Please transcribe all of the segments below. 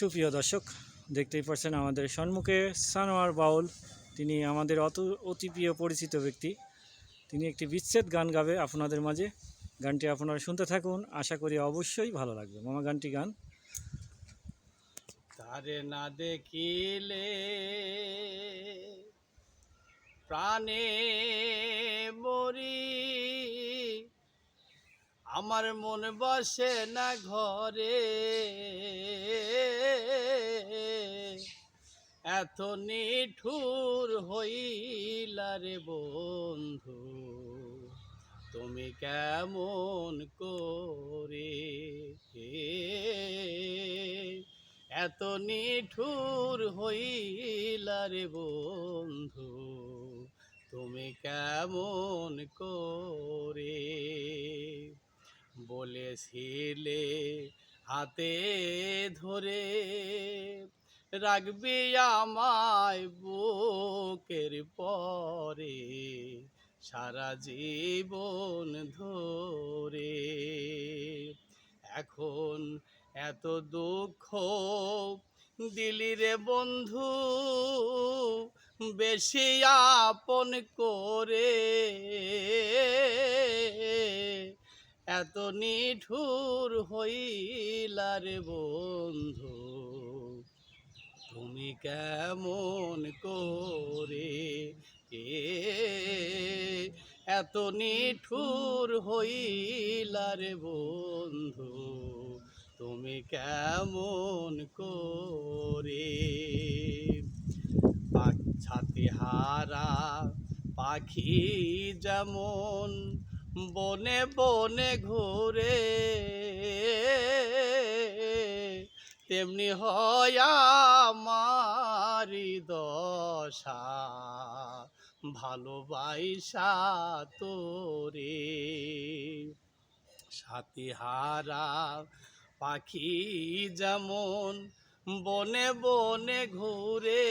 সুপ্রিয় দর্শক, দেখতেই পাচ্ছেন আমাদের সম্মুখে সানোয়ার বাউল। তিনি আমাদের অত, অতি প্রিয় পরিচিত ব্যক্তি। তিনি একটি বিচ্ছেদ গান গাবে আপনাদের মাঝে। গানটি আপনারা শুনতে থাকুন, আশা করি অবশ্যই ভালো লাগবে। মামা, গানটি গান। তারে না দেখিলে প্রাণে মরি, আমার মন বসে না ঘরে। এত নিঠুর হইলা রে বন্ধু, তুমি কেমন করে এত নিঠুর হইলা রে বন্ধু, তুমি কেমন করে? বলেছিলে হাতে ধরে রাখবি আমায় বুকের পরে সারা জীবন ধরে। এখন এত দুঃখ দিলি রে বন্ধু, বেশি আপন করে। এত নিঠুর হইলা রে বন্ধু তুমি কেমন করে? কে এত নিঠুর হইলা রে বন্ধু? তুমি কেমন করে? ছাতি হারা পাখি যেমন বনে বনে ঘুরে তেমনি হয় আমারি দশা। ভালোবাসা তোরে। সাতিহারা পাখি যেমন বনে বনে ঘুরে,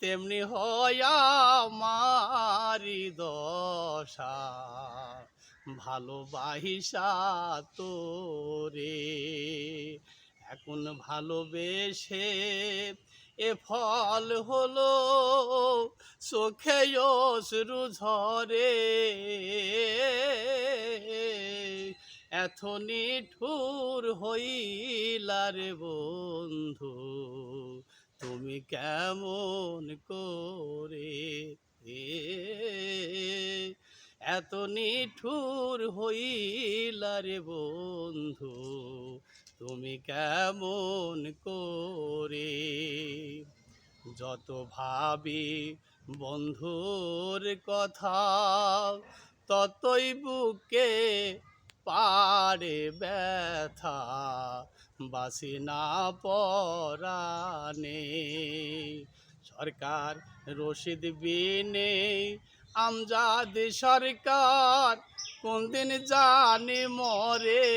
তেমনি হয় আমারি দশা। ভালোবাসা তোরে। এখন ভালোবেসে এ ফল হলো চোখে অশ্রু ঝরে। নিঠুর হইলা রে বন্ধু, তুমি কেমন করে? এত নিঠুর হইলা রে বন্ধু, তুমি কেমন করে? যত ভাবি বন্ধুর কথা, ততই বুকে পারে ব্যথা, বাসি না পরানে সরকার রশিদ বিনে আমজাদ সরকার কোনদিন জানি মরে?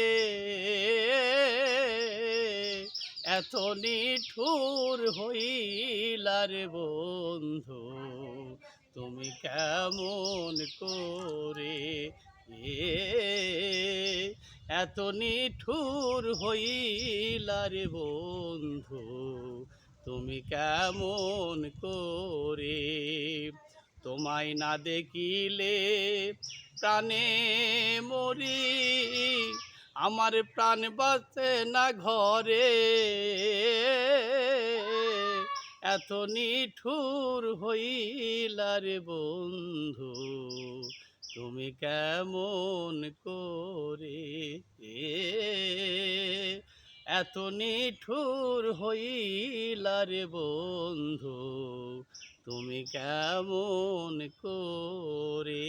এত নিঠুর হইলা রে বন্ধু, তুমি কেমন করে? এত নিঠুর হইলা রে বন্ধু, তুমি কেমন করে? তোমায় না দেখিলে প্রাণে মরি, আমার প্রাণ বাঁচে না ঘরে। এত নিঠুর হইলা রে বন্ধু, তুমি কেমন করে? এত নিঠুর হইলা রে বন্ধু তুমি কেমন করে